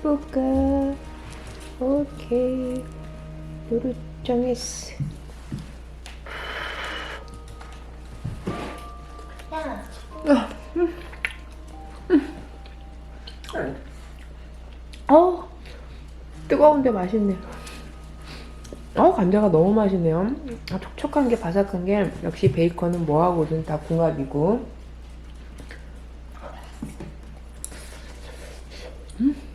가볼까? 오케이. 노릇 정했어. 야, 어 뜨거운데 맛있네. 어 감자가 너무 맛있네요. 아, 촉촉한 게 바삭한 게 역시 베이컨은 뭐하고든 다 궁합이고. 음.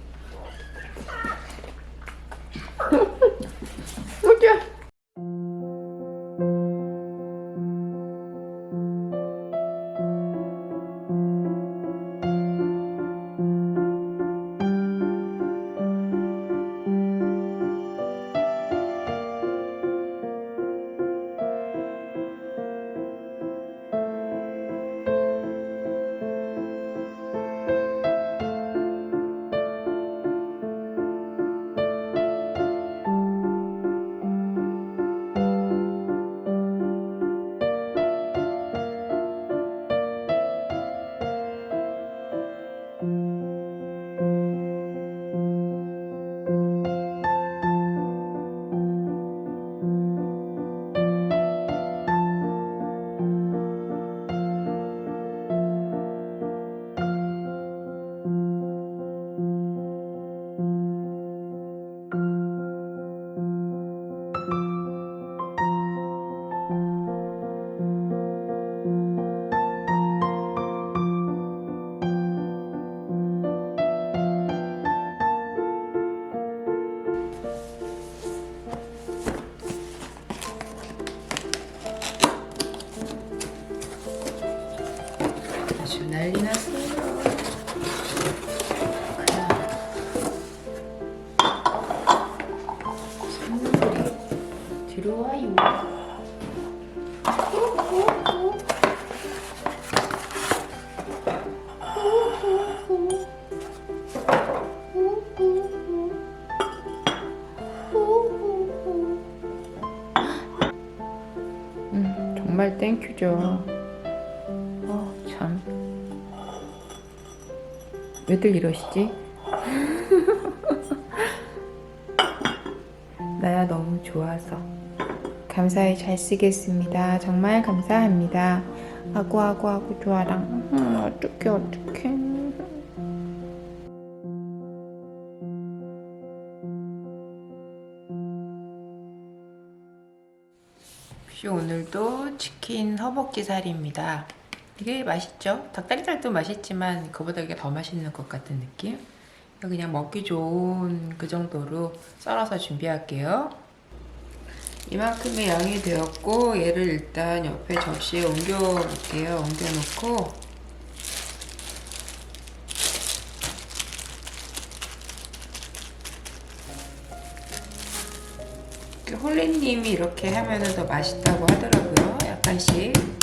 들어와요. 음, 정말 땡큐죠. 어, 참. 왜들 이러시지? 나야 너무 좋아서. 감사히 잘 쓰겠습니다. 정말 감사합니다. 아구 아구 아구 좋아랑. 음, 어떡해 어떡해. 혹시 오늘도 치킨 허벅지 살입니다. 이게 맛있죠? 닭다리살도 맛있지만 그보다 이게 더 맛있는 것 같은 느낌? 그냥 먹기 좋은 그 정도로 썰어서 준비할게요. 이만큼의 양이 되었고 얘를 일단 옆에 접시에 옮겨 볼게요. 옮겨 놓고 홀리님이 이렇게 하면 더 맛있다고 하더라고요. 약간씩.